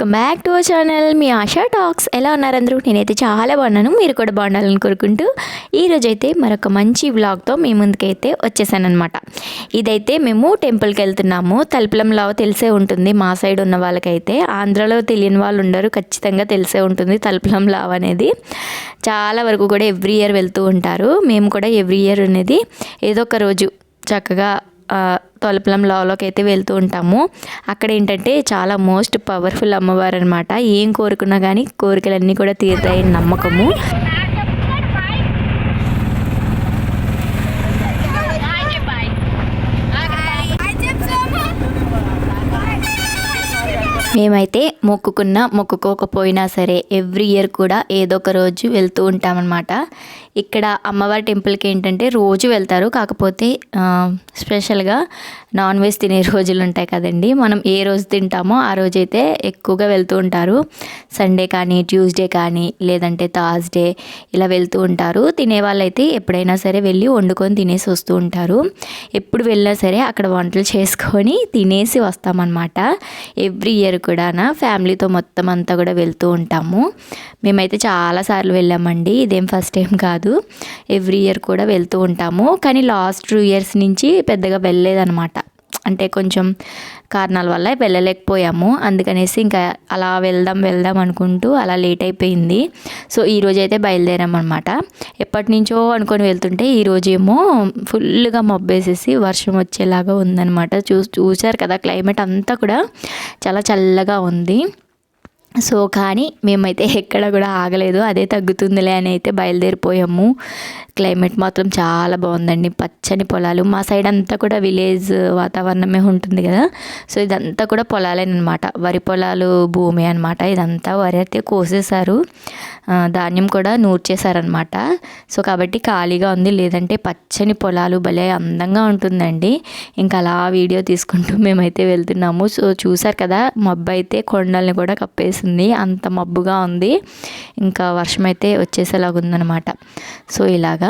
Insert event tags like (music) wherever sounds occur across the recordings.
Welcome back to our channel. Me Asha talks. ఎలా ఉన్నారు అందరూ? నేనైతే చాలా బాగున్నాను. మీరు కూడా బాగుండాలని కోరుకుంటూ ఈరోజైతే మరొక మంచి వ్లాగ్తో మీ ముందుకైతే వచ్చేసాను అనమాట ఇదైతే మేము టెంపుల్కి వెళ్తున్నాము. తలుపులం తెలిసే ఉంటుంది మా సైడ్ ఉన్న వాళ్ళకైతే. ఆంధ్రాలో తెలియని వాళ్ళు ఉండరు. ఖచ్చితంగా తెలిసే ఉంటుంది తలుపులం లావ్ అనేది. చాలా వరకు కూడా ఎవ్రీ ఇయర్ వెళ్తూ ఉంటారు. మేము కూడా ఎవ్రీ ఇయర్ అనేది ఏదో ఒక రోజు చక్కగా తొలపలం లాలోకి అయితే వెళ్తూ ఉంటాము. అక్కడ ఏంటంటే చాలా మోస్ట్ పవర్ఫుల్ అమ్మవారు అనమాట ఏం కోరుకున్నా కానీ కోరికలన్నీ కూడా తీరుతాయని నమ్మకము. మేమైతే మొక్కుకున్నా మొక్కుకోకపోయినా సరే ఎవ్రీ ఇయర్ కూడా ఏదో ఒక రోజు వెళ్తూ ఉంటామన్నమాట. ఇక్కడ అమ్మవారి టెంపుల్కి ఏంటంటే రోజు వెళ్తారు. కాకపోతే స్పెషల్గా నాన్ వెజ్ తినే రోజులు ఉంటాయి కదండి. మనం ఏ రోజు తింటామో ఆ రోజైతే ఎక్కువగా వెళ్తూ ఉంటారు. సండే కానీ ట్యూస్డే కానీ లేదంటే థర్స్డే ఇలా వెళ్తూ ఉంటారు. తినే వాళ్ళైతే ఎప్పుడైనా సరే వెళ్ళి వండుకొని తినేసి వస్తూ ఉంటారు. ఎప్పుడు వెళ్ళినా సరే అక్కడ వంటలు చేసుకొని తినేసి వస్తామన్నమాట. ఎవ్రీ ఇయర్ కూడా ఫ్యామిలీతో మొత్తం అంతా కూడా వెళ్తూ ఉంటాము. మేమైతే చాలాసార్లు వెళ్ళామండి. ఇదేం ఫస్ట్ టైం కాదు. ఎవ్రీ ఇయర్ కూడా వెళ్తూ ఉంటాము. కానీ లాస్ట్ టూ ఇయర్స్ నుంచి పెద్దగా వెళ్ళలేదన్నమాట. అంటే కొంచెం కారణాల వల్ల వెళ్ళలేకపోయాము. అందుకనేసి ఇంకా అలా వెళ్దాం వెళ్దాం అనుకుంటూ అలా లేట్ అయిపోయింది. సో ఈ రోజు అయితే బయలుదేరామన్నమాట. ఎప్పటి నుంచో అనుకొని వెళ్తుంటే ఈరోజేమో ఫుల్గా మబ్బేసేసి వర్షం వచ్చేలాగా ఉందన్నమాట. చూ చూసారు కదా క్లైమేట్ అంతా కూడా చాలా చల్లగా ఉంది. సో కానీ మేమైతే ఎక్కడ కూడా ఆగలేదు. అదే తగ్గుతుందిలే అని అయితే బయలుదేరిపోయాము. క్లైమేట్ మాత్రం చాలా బాగుందండి. పచ్చని పొలాలు. మా సైడ్ అంతా కూడా విలేజ్ వాతావరణమే ఉంటుంది కదా. సో ఇదంతా కూడా పొలాలేనమాట. వరి పొలాలు భూమి అనమాట ఇదంతా వరి అయితే కోసేశారు. ధాన్యం కూడా నూర్చేశారనమాట సో కాబట్టి ఖాళీగా ఉంది. లేదంటే పచ్చని పొలాలు భలే అందంగా ఉంటుందండి. ఇంకా అలా వీడియో తీసుకుంటూ (laughs) మేమైతే వెళ్తున్నాము. సో చూసారు కదా మబ్బు అయితే కొండల్ని కూడా కప్పేసింది. అంత మబ్బుగా ఉంది. ఇంకా వర్షం అయితే వచ్చేసేలాగా ఉందన్నమాట సో ఇలాగా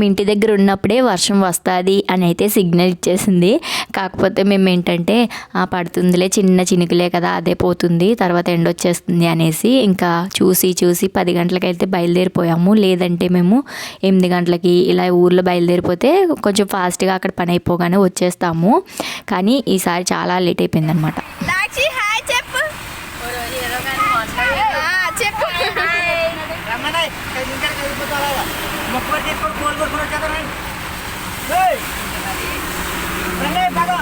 మేము ఇంటి దగ్గర ఉన్నప్పుడే వర్షం వస్తుంది అని అయితే సిగ్నల్ ఇచ్చేసింది. కాకపోతే మేము ఏంటంటే "ఆ, పడుతుందిలే చిన్న చినుకులే కదా అదే పోతుంది తర్వాత ఎండ వచ్చేస్తుంది అనేసి ఇంకా చూసి చూసి పది గంటలకి అయితే బయలుదేరిపోయాము. లేదంటే మేము ఎనిమిది గంటలకి ఇలా ఊర్లో బయలుదేరిపోతే కొంచెం ఫాస్ట్గా అక్కడ పని అయిపోగానే వచ్చేస్తాము. కానీ ఈసారి చాలా లేట్ అయిపోయింది అనమాట దాక్షి హాయ్ చెప్పు ఆ, చెప్పు రమ్మనే, కై ఇంకా కదిలిపోతారా? మొక్క పెట్టి ఇప్పుడు కోలు కొట్టుకుని వచ్చేద్దాం. బాగా.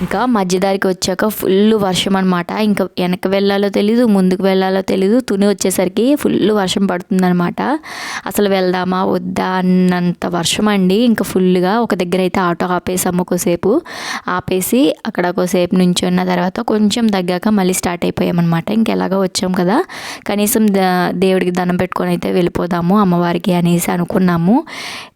ఇంకా మధ్యదారికి వచ్చాక ఫుల్ వర్షం అనమాట ఇంకా వెనక వెళ్ళాలో తెలీదు ముందుకు వెళ్ళాలో తెలీదు. తుని వచ్చేసరికి ఫుల్ వర్షం పడుతుందనమాట అసలు వెళ్దామా వద్దా అన్నంత వర్షం అండి. ఇంకా ఫుల్గా ఒక దగ్గర అయితే ఆటో ఆపేసాము ఒకసేపు ఆపేసి అక్కడ ఒకసేపు నుంచి ఉన్న తర్వాత కొంచెం తగ్గాక మళ్ళీ స్టార్ట్ అయిపోయామన్నమాట. ఇంకెలాగో వచ్చాం కదా. కనీసం ద- దేవుడికి దండం పెట్టుకొని అయితే వెళ్ళిపోదాము అమ్మవారికి అనేసి అనుకున్నాము.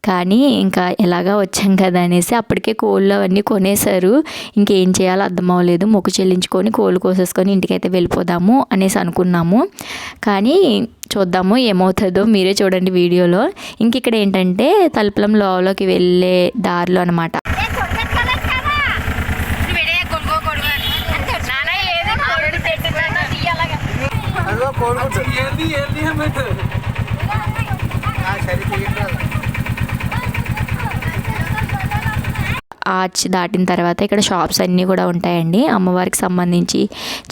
కానీ ఇంకా ఎలాగా వచ్చాం కదా అనేసి అప్పటికే కోళ్ళు అవన్నీ కొనేశారు. ఇంక చేయాలో అర్థం అవ్వలేదు. మొక్కు చెల్లించుకొని కోళ్ళు కోసేసుకొని ఇంటికైతే వెళ్ళిపోదాము అనేసి అనుకున్నాము. కానీ చూద్దాము ఏమవుతుందో మీరే చూడండి వీడియోలో. ఇంక ఇక్కడ ఏంటంటే తలుపులం లోపలికి వెళ్ళే దారిలో అనమాట కోలు కొట్టు. ఏంది, ఏంది అని పెట్టు. ఆ, సరే తీయండి. ఆర్చ్ దాటిన తర్వాత ఇక్కడ షాప్స్ అన్నీ కూడా ఉంటాయండి. అమ్మవారికి సంబంధించి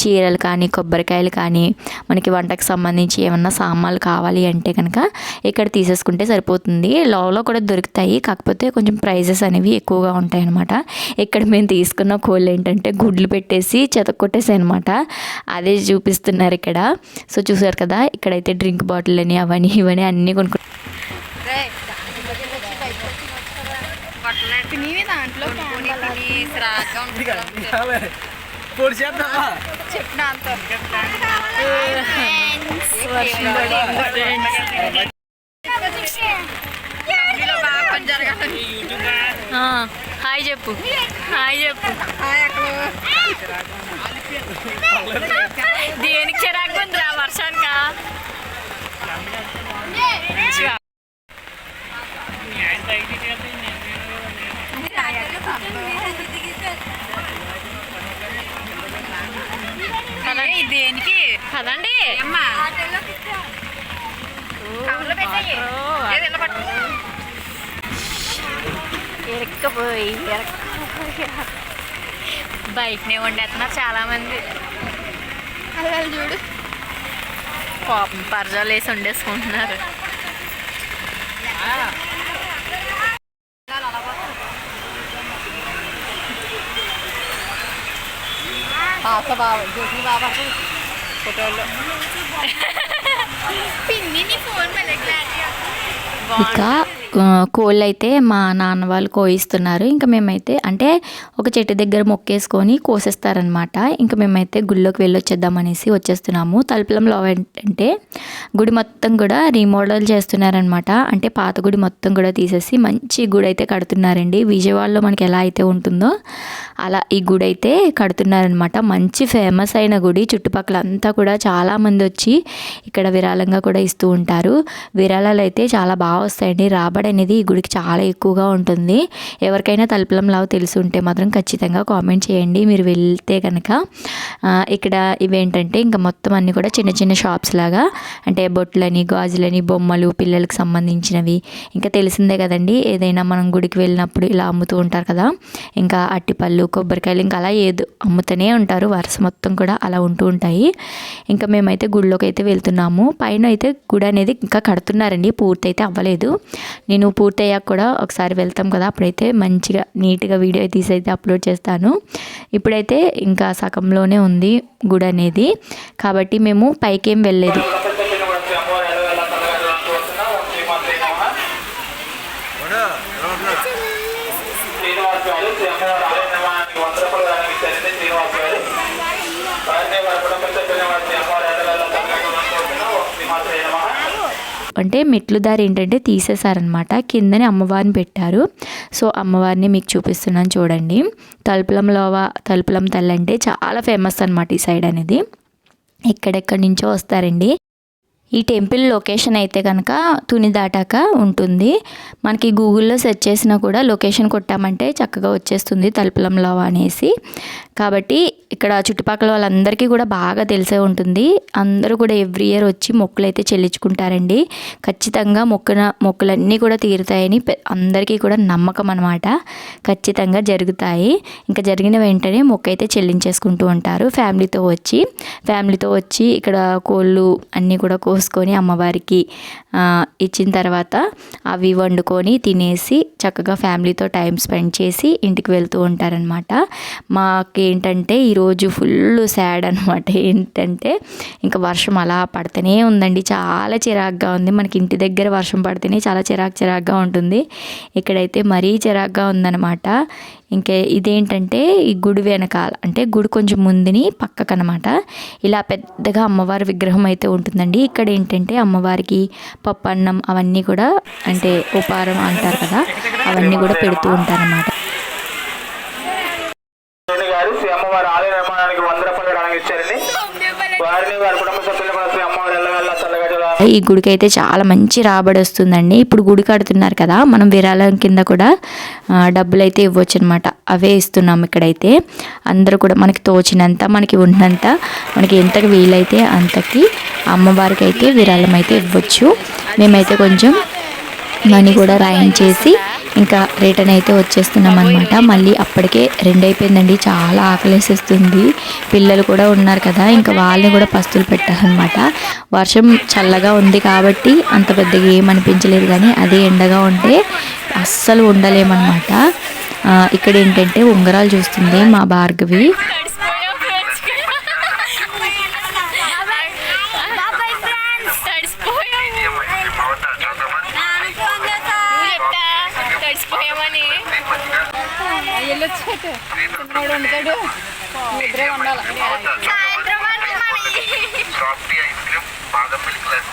చీరలు కానీ కొబ్బరికాయలు కానీ మనకి వంటకి సంబంధించి ఏమన్నా సామాన్లు కావాలి అంటే కనుక ఇక్కడ తీసేసుకుంటే సరిపోతుంది. లోలో కూడా దొరుకుతాయి. కాకపోతే కొంచెం ప్రైజెస్ అనేవి ఎక్కువగా ఉంటాయి అనమాట ఇక్కడ మేము తీసుకున్న కోళ్ళు ఏంటంటే గుడ్లు పెట్టేసి చెతకొట్టేసాయి అనమాట అదే చూపిస్తున్నారు ఇక్కడ. సో చూసారు కదా ఇక్కడైతే డ్రింక్ బాటిల్ అని అవన్నీ ఇవన్నీ అన్నీ కొనుక్కు (laughs) పొడి చేద్దామా? చెప్పిన అంత హాయ్ చెప్పు. హాయ్ చెప్పు. దేనికి చిరాకు ఉందిరా వర్షానికా? కదండి. ఎరక్కపోయి బయటనే వండేస్తున్నారు చాలా మంది అలా చూడు. పాపం పరజాలు వేసి వండేసుకుంటున్నారు. పిన్ని నీ ఫోన్ మళ్ళీ క్లారిటీ ఇక ఆ, కోళ్ళు అయితే మా నాన్న వాళ్ళు కోయిస్తున్నారు. ఇంకా మేమైతే అంటే ఒక చెట్టు దగ్గర మొక్కేసుకొని కోసేస్తారనమాట ఇంకా మేమైతే గుళ్ళోకి వెళ్ళొచ్చేద్దామనేసి వచ్చేస్తున్నాము. తలుపులంలో ఏంటంటే గుడి మొత్తం కూడా రీమోడల్ చేస్తున్నారనమాట అంటే పాత గుడి మొత్తం కూడా తీసేసి మంచి గుడి అయితే కడుతున్నారండి. విజయవాడలో మనకి ఎలా అయితే ఉంటుందో అలా ఈ గుడి అయితే కడుతున్నారనమాట మంచి ఫేమస్ అయిన గుడి. చుట్టుపక్కల అంతా కూడా చాలామంది వచ్చి ఇక్కడ విరాళంగా కూడా ఇస్తూ ఉంటారు. విరాళాలు అయితే చాలా బాగా వస్తాయండి. రాబడి అనేది ఈ గుడికి చాలా ఎక్కువగా ఉంటుంది. ఎవరికైనా తలుపులం లావు తెలిసి ఉంటే మాత్రం ఖచ్చితంగా కామెంట్ చేయండి. మీరు వెళ్తే కనుక ఇక్కడ ఇవేంటంటే ఇంకా మొత్తం అన్నీ కూడా చిన్న చిన్న షాప్స్ లాగా అంటే బొట్లని గాజులని బొమ్మలు పిల్లలకు సంబంధించినవి. ఇంకా తెలిసిందే కదండి ఏదైనా మనం గుడికి వెళ్ళినప్పుడు ఇలా అమ్ముతూ ఉంటారు కదా. ఇంకా అట్టిపళ్ళు కొబ్బరికాయలు ఇంకా అలా ఏదో అమ్ముతూనే ఉంటారు. వరుస మొత్తం కూడా అలా ఉంటూ ఉంటాయి. ఇంకా మేమైతే గుడిలోకి అయితే వెళ్తున్నాము. పైన అయితే గుడి అనేది ఇంకా కడుతున్నారండి. పూర్తి అయితే అవ్వలేదు. నేను పూర్తయ్యాక కూడా ఒకసారి వెళ్తాం కదా అప్పుడైతే మంచిగా నీట్గా వీడియో తీసి అయితే అప్లోడ్ చేస్తాను. ఇప్పుడైతే ఇంకా సగంలోనే ఉంది గుడి అనేది కాబట్టి మేము పైకేం వెళ్ళలేదు శ్రీనివాస్ గారు శ్రీ అమ్మవారి ఆలయ నిర్మాణానికి వంద రూపాయలు దానికి ఇచ్చారండి శ్రీనివాస్ గారు వారిని వారి కుటుంబ సభ్యులు వారి శ్రీ అమ్మవారి ఆలయాల్లో తగ్గకుండా కోరుతున్నాం ఓం శ్రీమాత్రే నమః అంటే మెట్లు దారి ఏంటంటే తీసేశారనమాట కిందనే అమ్మవారిని పెట్టారు. సో అమ్మవారిని మీకు చూపిస్తున్నాను చూడండి. తలుపులంలో తలుపులం తల్లి అంటే చాలా ఫేమస్ అనమాట ఈ సైడ్ అనేది. ఎక్కడెక్కడి నుంచో వస్తారండి. ఈ టెంపుల్ లొకేషన్ అయితే కనుక తుని దాటాక ఉంటుంది. మనకి గూగుల్లో సెర్చ్ చేసినా కూడా లొకేషన్ కొట్టామంటే చక్కగా వచ్చేస్తుంది తలుపులంలో అనేసి. కాబట్టి ఇక్కడ చుట్టుపక్కల వాళ్ళందరికీ కూడా బాగా తెలిసే ఉంటుంది. అందరూ కూడా ఎవ్రీ ఇయర్ వచ్చి మొక్కులు అయితే చెల్లించుకుంటారండి. ఖచ్చితంగా మొక్కున మొక్కులన్నీ కూడా తీరుతాయని అందరికీ కూడా నమ్మకం అనమాట ఖచ్చితంగా జరుగుతాయి. ఇంకా జరిగిన వెంటనే మొక్క అయితే చెల్లించేసుకుంటూ ఉంటారు ఫ్యామిలీతో వచ్చి. ఫ్యామిలీతో వచ్చి ఇక్కడ కోళ్ళు అన్నీ కూడా కోసుకొని అమ్మవారికి ఇచ్చిన తర్వాత అవి వండుకొని తినేసి చక్కగా ఫ్యామిలీతో టైం స్పెండ్ చేసి ఇంటికి వెళ్తూ ఉంటారనమాట మాకి ఏంటంటే ఈరోజు ఫుల్ సాడ్ అనమాట ఏంటంటే ఇంకా వర్షం అలా పడుతూనే ఉందండి. చాలా చిరాగ్గా ఉంది. మనకి ఇంటి దగ్గర వర్షం పడితేనే చాలా చిరాకు చిరాగ్గా ఉంటుంది. ఇక్కడైతే మరీ చిరాగ్గా ఉందన్నమాట. ఇంకా ఇదేంటంటే ఈ గుడి వెనకాల అంటే గుడి కొంచెం ముందుని పక్కకనమాట ఇలా పెద్దగా అమ్మవారి విగ్రహం అయితే ఉంటుందండి. ఇక్కడ ఏంటంటే అమ్మవారికి పప్పు అన్నం అవన్నీ కూడా అంటే ఉపారం అంటారు కదా అవన్నీ కూడా పెడుతూ ఉంటారన్నమాట. గారు శ్రీ అమ్మవారి ఆలయ నిర్మాణానికి వంద రూపాయలు దానికి ఇచ్చారండి. వారిని వారి కుటుంబ సభ్యులు కూడా శ్రీ అమ్మవారి చల్లగా ఈ గుడికి అయితే చాలా మంచి రాబడి వస్తుందండి. ఇప్పుడు గుడి కడుతున్నారు కదా మనం విరాళం కింద కూడా డబ్బులు అయితే ఇవ్వచ్చు అనమాట అవే ఇస్తున్నాం ఇక్కడైతే. అందరూ కూడా మనకి తోచినంత మనకి ఉన్నంత మనకి ఎంతకు వీలైతే అంతకి అమ్మవారికి అయితే విరాళం అయితే ఇవ్వచ్చు. మేమైతే కొంచెం మనీ కూడా రాయించేసి ఇంకా రిటర్న్ అయితే వచ్చేస్తున్నాం అనమాట మళ్ళీ అప్పటికే రెండు అయిపోయిందండి చాలా ఆకలేసేస్తుంది. పిల్లలు కూడా ఉన్నారు కదా ఇంకా వాళ్ళని కూడా పస్తులు పెట్టారనమాట వర్షం చల్లగా ఉంది కాబట్టి అంత పెద్దగా ఏమనిపించలేదు కానీ అదే ఎండగా ఉంటే అస్సలు ఉండలేమన్నమాట. ఇక్కడ ఏంటంటే ఉంగరాలు చూస్తుంది మా Bhargavi.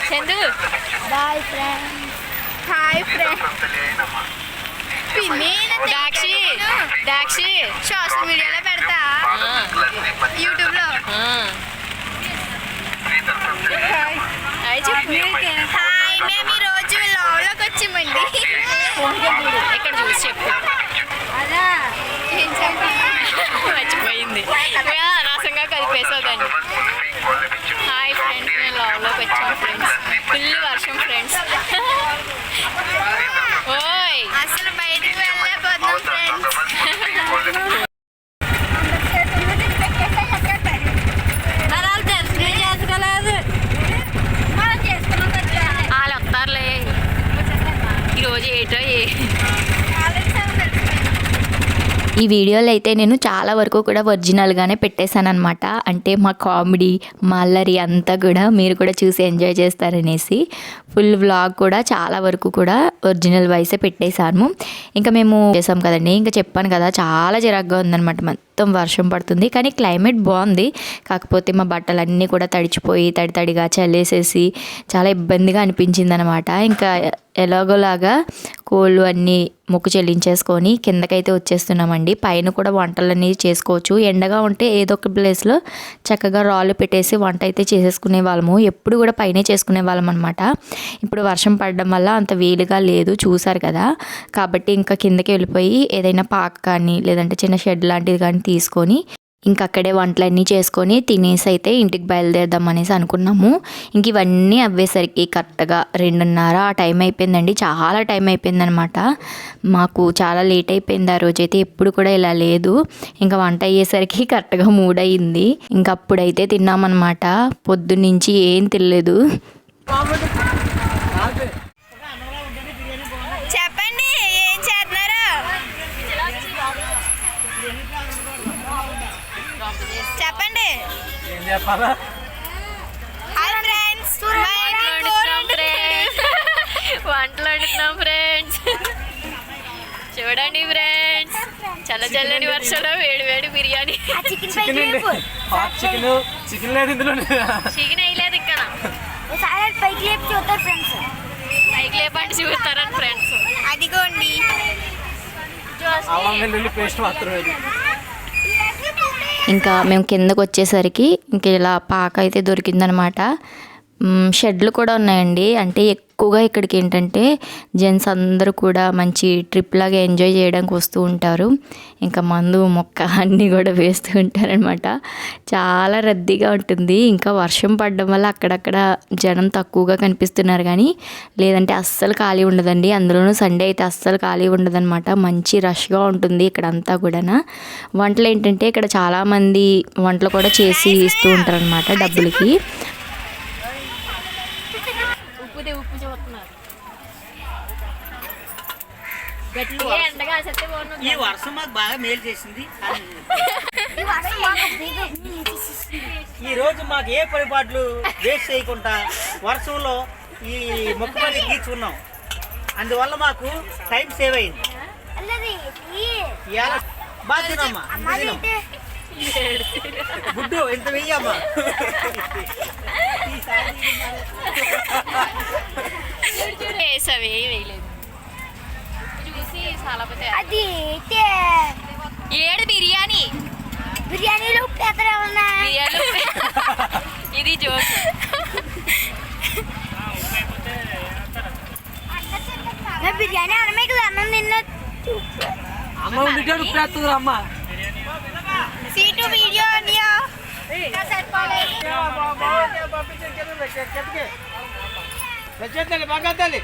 Chandu. Boy friends hi పిన్ని దాక్షి. దాక్షి. సోషల్ మీడియాలో పెడతా. యూట్యూబ్లో హాయ్. చెప్పు. మేము ఈ రోజు లోలోకి వచ్చామండి. ఇక్కడ చూసి చెప్పు. చెప్పాలి? మర్చిపోయింది. అనవసరంగా కలిపేసేదండి హాయ్ ఫ్రెండ్స్ మేము లోలోకి వచ్చాం ఫ్రెండ్స్. ఫుల్ వర్షం ఫ్రెండ్స్ ఓయ్ అసలు బయటికి వెళ్ళలేకపోతున్నాం ఫ్రెండ్స్ వాళ్ళు వస్తారులే ఈరోజు ఏటో ఏ ఈ వీడియోలో అయితే నేను చాలా వరకు కూడా ఒరిజినల్గానే పెట్టేశాను అనమాట అంటే మా కామెడీ మా అల్లరి అంతా కూడా మీరు కూడా చూసి ఎంజాయ్ చేస్తారనేసి ఫుల్ వ్లాగ్ కూడా చాలా వరకు కూడా ఒరిజినల్ వైసే పెట్టేశాను. ఇంకా మేము చేసాం కదండి. ఇంకా చెప్పాను కదా చాలా చిరాగ్గా ఉందనమాట మొత్తం వర్షం పడుతుంది. కానీ క్లైమేట్ బాగుంది. కాకపోతే మా బట్టలన్నీ కూడా తడిచిపోయి తడి తడిగా చల్లేసేసి చాలా ఇబ్బందిగా అనిపించింది అనమాట ఇంకా ఎలాగోలాగా కోళ్ళు అన్నీ మొక్కు చెల్లించేసుకొని కిందకైతే వచ్చేస్తున్నామండి. పైన కూడా వంటలన్నీ చేసుకోవచ్చు. ఎండగా ఉంటే ఏదో ఒక ప్లేస్లో చక్కగా రాళ్ళు పెట్టేసి వంట అయితే చేసేసుకునే వాళ్ళము. ఎప్పుడు కూడా పైనే చేసుకునే వాళ్ళం అనమాట ఇప్పుడు వర్షం పడడం వల్ల అంత వీలుగా లేదు చూసారు కదా. కాబట్టి ఇంకా కిందకి వెళ్ళిపోయి ఏదైనా పాక్ కానీ లేదంటే చిన్న షెడ్ లాంటిది కానీ తీసుకొని ఇంక అక్కడే వంటలన్నీ చేసుకొని తినేసి అయితే ఇంటికి బయలుదేరదాం అనేసి అనుకున్నాము. ఇంక ఇవన్నీ అవ్వేసరికి కరెక్ట్గా రెండున్నర ఆ టైం అయిపోయిందండి. చాలా టైం అయిపోయిందనమాట. మాకు చాలా లేట్ అయిపోయింది ఆ రోజైతే. ఎప్పుడు కూడా ఇలా లేదు. ఇంకా వంట అయ్యేసరికి కరెక్ట్గా మూడ్ అయింది ఇంక అప్పుడైతే తిన్నామన్నమాట పొద్దున్నుంచి ఏం తినలేదు చెప్పండి ఏం చేస్తున్నారు చెప్పండి ఏం చెప్పాలా హాయ్ ఫ్రెండ్స్ వంటలు వండుతున్నాం ఫ్రెండ్స్ చూడండి ఫ్రెండ్స్ చల్ల చల్లని వర్షంలో వేడి వేడి బిర్యానీ. చికెన్ చికెన్ చికెన్ లేదు ఇందులో. చికెన్ వేయలేదు ఇక్కడ. పైకి లేపి చూస్తారు ఫ్రెండ్స్ పైకి లేపండి చూస్తారని ఫ్రెండ్స్ అదిగోండి. అల్లం వెల్లుల్లి పేస్ట్ మాత్రమే. ఇంకా మేము కిందకు వచ్చేసరికి ఇంక ఇలా పాక అయితే దొరికిందనమాట. షెడ్లు కూడా ఉన్నాయండి. అంటే ఎక్కువగా ఇక్కడికి ఏంటంటే జెంట్స్ అందరూ కూడా మంచి ట్రిప్ లాగా ఎంజాయ్ చేయడానికి వస్తూ ఉంటారు. ఇంకా మందు మొక్క అన్నీ కూడా వేస్తూ ఉంటారనమాట చాలా రద్దీగా ఉంటుంది. ఇంకా వర్షం పడడం వల్ల అక్కడక్కడ జనం తక్కువగా కనిపిస్తున్నారు కానీ లేదంటే అస్సలు ఖాళీ ఉండదండి. అందులోనూ సండే అయితే అస్సలు ఖాళీ ఉండదన్నమాట. మంచి రష్గా ఉంటుంది ఇక్కడ అంతా కూడా వంటలు ఏంటంటే ఇక్కడ చాలామంది వంటలు కూడా చేసి ఇస్తూ ఉంటారనమాట డబ్బులకి. ఈ వర్షం మాకు బాగా మేలు చేసింది. ఈ రోజు మాకు ఏ పరిపాట్లు వేస్ట్ చేయకుండా వర్షంలో ఈ మొక్కబడి తీర్చుకున్నాం. అందువల్ల మాకు టైం సేవ్ అయింది. బాగా తినమ్మా. గుడ్డు ఇంత వెయ్యమ్మా. వేసావి వేయలేదు. అది ఏడు బిర్యానీ బిర్యానీలో ఉప్పు బిర్యానీ ఇది జోక్ బిర్యానీ అనమే కదా అన్నం తిన్న అమ్మ ఉండిటాడు ఉప్పేస్తుంది అమ్మ సీటు వీడియో అనియా బాగా తల్లి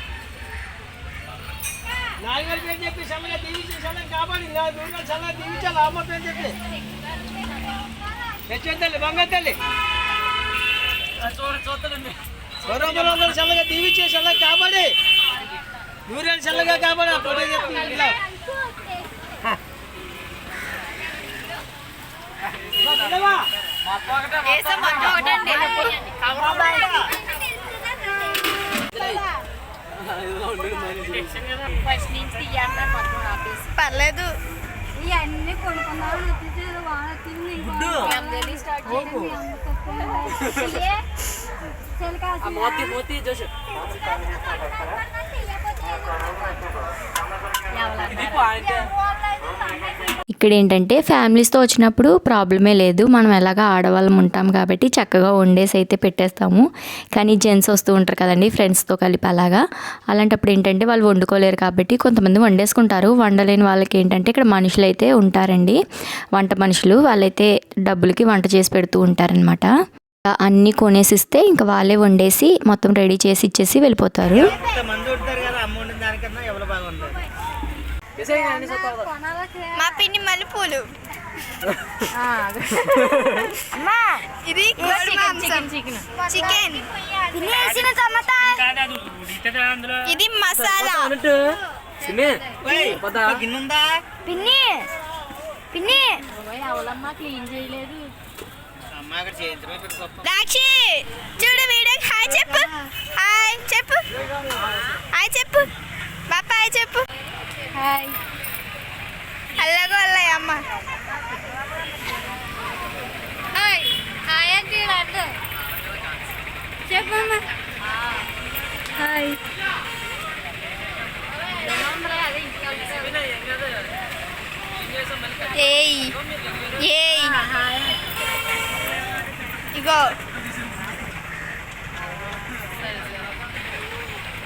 నాలుగు పేరు చెప్పి సన్నగా దీవించి సన్నగా కాపాడి దూరంగా సన్నగా దీవించాలి. అమ్మ పేరు చెప్పి. తెచ్చేద్దాలి బంగారు తల్లి గౌరవ చల్లగా దీవించి చల్లగా కాపాడి. దూరాన్ని చల్లగా కాపాడి ఆ ఫోటో చెప్పి ఇలా. ఫస్ట్ నుంచి తీయాలి మొత్తం ఆపేసి పర్లేదు ఇవన్నీ కొనుక్కున్నాను వచ్చేసి వాన తిని గుడ్డు పోకు. మోతి మోతి జోష్. ఇది పాయింట్ ఇక్కడ ఏంటంటే ఫ్యామిలీస్తో వచ్చినప్పుడు ప్రాబ్లమే లేదు. మనం ఎలాగా ఆడవాళ్ళం ఉంటాం కాబట్టి చక్కగా వండేసి అయితే పెట్టేస్తాము. కానీ జెంట్స్ వస్తూ ఉంటారు కదండి ఫ్రెండ్స్తో కలిపి అలాగా. అలాంటప్పుడు ఏంటంటే వాళ్ళు వండుకోలేరు కాబట్టి కొంతమంది వండేసుకుంటారు. వండలేని వాళ్ళకి ఏంటంటే ఇక్కడ మనుషులు అయితే ఉంటారండి. వంట మనుషులు వాళ్ళైతే డబ్బులకి వంట చేసి పెడుతూ ఉంటారనమాట అన్నీ కొనేసిస్తే ఇంకా వాళ్ళే వండేసి మొత్తం రెడీ చేసి ఇచ్చేసి వెళ్ళిపోతారు మంది ఉంటారు కదా అమ్మ వండిన దానికన్నా ఎవరు బాగుంటారు మా పిన్ని మల్లెపూలు ఇది చికెన్ ఇది మసాలా. పిన్ని పిన్ని. దాక్షి చూడు వీడియోకి హాయ్ చెప్పు. హాయ్ చెప్పు. హాయ్ చెప్పు. బాప హాయ్ చెప్పు. హాయ్ అల్లగో అల్లయ్య అమ్మ. హాయ్ హాయ్ అంటే అర్థం చెప్పమ్మా. హాయ్ ఏయ్ ఏయ్. ఇగో.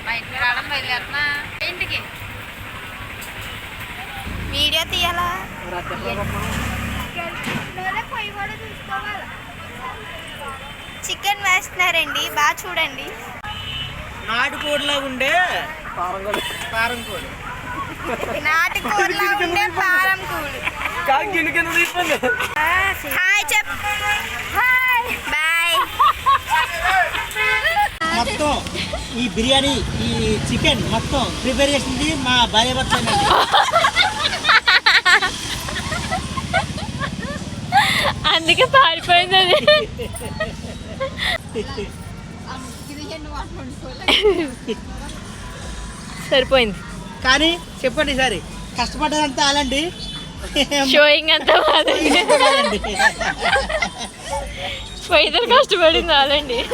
బయటకు రావడం బయలుదేరుతున్నా. ఇంటికి. వీడియో తీయాలా? చికెన్ వేస్తున్నారండి బాగా చూడండి. నాటుకోడిలా ఉండే కారం కోడి నాటుకోడిలా ఉండే పారం కూడు హాయ్ చెప్ హాయ్. బాయ్. మొత్తం ఈ బిర్యానీ ఈ చికెన్ మొత్తం ప్రిపేర్ చేసింది మా భార్య భర్త. అందుకే పారిపోయింది అది. సరిపోయింది. కానీ చెప్పండి సరే కష్టపడ్డదంతా అలాంటి షోయింగ్ అంతా ఇద్దరు కష్టపడింది ఇది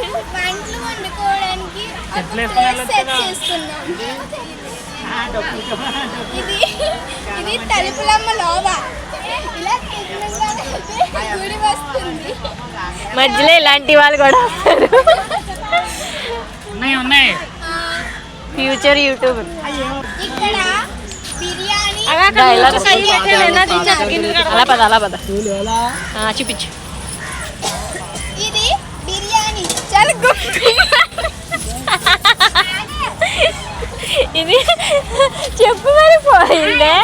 ఇది తలుపులమ్మ లోబ మధ్యలో ఇలాంటి వాళ్ళు కూడా వస్తారు. ఉన్నాయి ఉన్నాయి. ఫ్యూచర్ యూట్యూబ్ ఇక్కడ బిర్యానీ అలా పద అలా పద. ఆ, చూపించు. ఇది బిర్యానీ. చాలా గొప్ప ఇది చెప్పు మరి పోయిందే.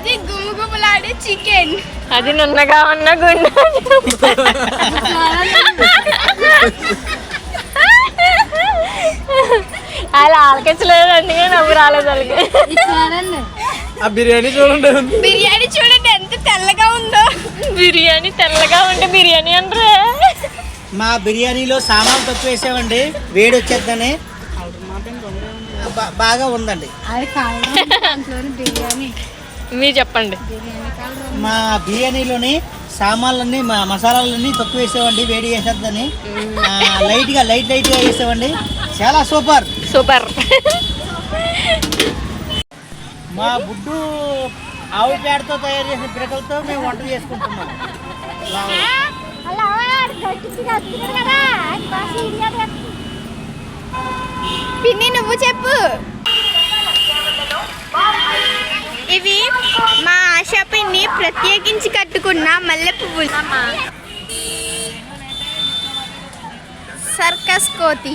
అది గుమగుమలాడే చికెన్. అది నున్నగా ఉన్న గుండె అలా ఆలకించలేదు అందుకే నవ్వు రాలేదు వాళ్ళకి ఆ బిర్యానీ చూడండి. బిర్యానీ చూడండి ఎంత తెల్లగా ఉందో. బిర్యానీ తెల్లగా ఉంటే బిర్యానీ అనరే. మా బిర్యానీలో సామాన్లు తక్కువ వేసామండి. వేడి వచ్చేద్దని. బాగా ఉందండి. బిర్యానీ. మీరు చెప్పండి. మా బిర్యానీలోని సామాన్లన్నీ మా మసాలాలన్నీ తక్కువ వేసామండి వేడి చేసేద్దని. లైట్గా లైట్ లైట్గా వేసామండి చాలా సూపర్. సూపర్. మా బుడ్డు ఆవు పేడతో తయారు చేసిన పిడకలతో మేము వంట చేసుకుంటున్నాం. పిన్ని నువ్వు చెప్పు. ఇవి మా ఆశా ప్రత్యేకించి కట్టుకున్న మల్లె పువ్వులు. సర్కస్ కోతి.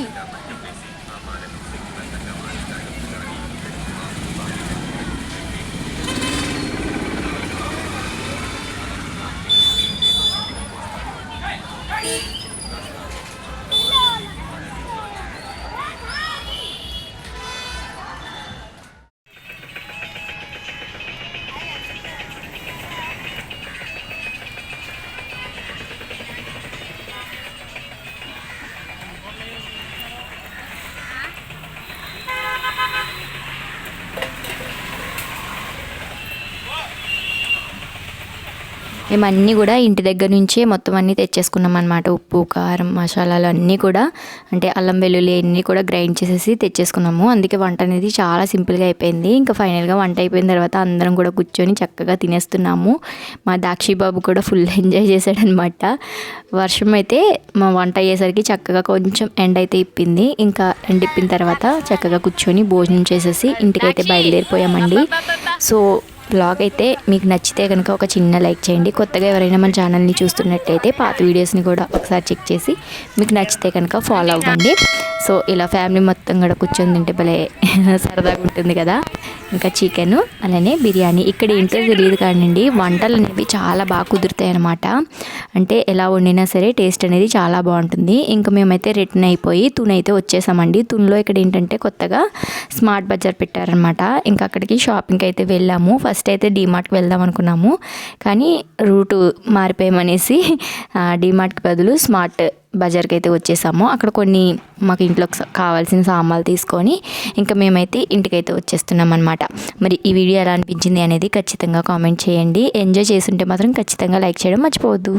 మేము అన్నీ కూడా ఇంటి దగ్గర నుంచే మొత్తం అన్నీ తెచ్చేసుకున్నాం అనమాట ఉప్పు కారం మసాలాలు అన్నీ కూడా అంటే అల్లం వెల్లుల్లి అన్నీ కూడా గ్రైండ్ చేసేసి తెచ్చేసుకున్నాము. అందుకే వంట అనేది చాలా సింపుల్గా అయిపోయింది. ఇంకా ఫైనల్గా వంట అయిపోయిన తర్వాత అందరం కూడా కూర్చొని చక్కగా తినేస్తున్నాము. మా దాక్షి బాబు కూడా ఫుల్ (laughs) ఎంజాయ్ చేశాడనమాట వర్షం అయితే మా వంట అయ్యేసరికి చక్కగా కొంచెం ఎండ్ అయితే ఇప్పింది. ఇంకా ఎండ్ ఇప్పిన తర్వాత చక్కగా కూర్చొని భోజనం చేసేసి ఇంటికైతే బయలుదేరిపోయామండి. సో బ్లాగ్ అయితే మీకు నచ్చితే కనుక ఒక చిన్న లైక్ చేయండి. కొత్తగా ఎవరైనా మన ఛానల్ని చూస్తున్నట్టయితే పాత వీడియోస్ని కూడా ఒకసారి చెక్ చేసి మీకు నచ్చితే కనుక ఫాలో అవ్వండి. సో ఇలా ఫ్యామిలీ మొత్తం కూడా కూర్చొని తింటే భలే (laughs) సరదాగా ఉంటుంది కదా. ఇంకా చికెన్ అలానే బిర్యానీ. ఇక్కడ ఏంటో తెలియదు కానివ్వండి వంటలు అనేవి చాలా బాగా కుదురుతాయి అనమాట అంటే ఎలా వండినా సరే టేస్ట్ అనేది చాలా బాగుంటుంది. ఇంకా మేమైతే రిటర్న్ అయిపోయి తుని అయితే వచ్చేసామండి. తునిలో ఇక్కడ ఏంటంటే కొత్తగా స్మార్ట్ బజార్ పెట్టారనమాట ఇంకా అక్కడికి షాపింగ్కి అయితే వెళ్ళాము. ఫస్ట్ అయితే డీమార్ట్కి వెళ్దాం అనుకున్నాము. కానీ రూటు మారిపోయామనేసి డీమార్ట్కి బదులు స్మార్ట్ బజార్కి అయితే వచ్చేసాము. అక్కడ కొన్ని మాకు ఇంట్లోకి కావాల్సిన సామాన్లు తీసుకొని ఇంకా మేమైతే ఇంటికైతే వచ్చేస్తున్నాం అనమాట మరి ఈ వీడియో ఎలా అనిపించింది అనేది ఖచ్చితంగా కామెంట్ చేయండి. ఎంజాయ్ చేస్తుంటే మాత్రం ఖచ్చితంగా లైక్ చేయడం మర్చిపోవద్దు.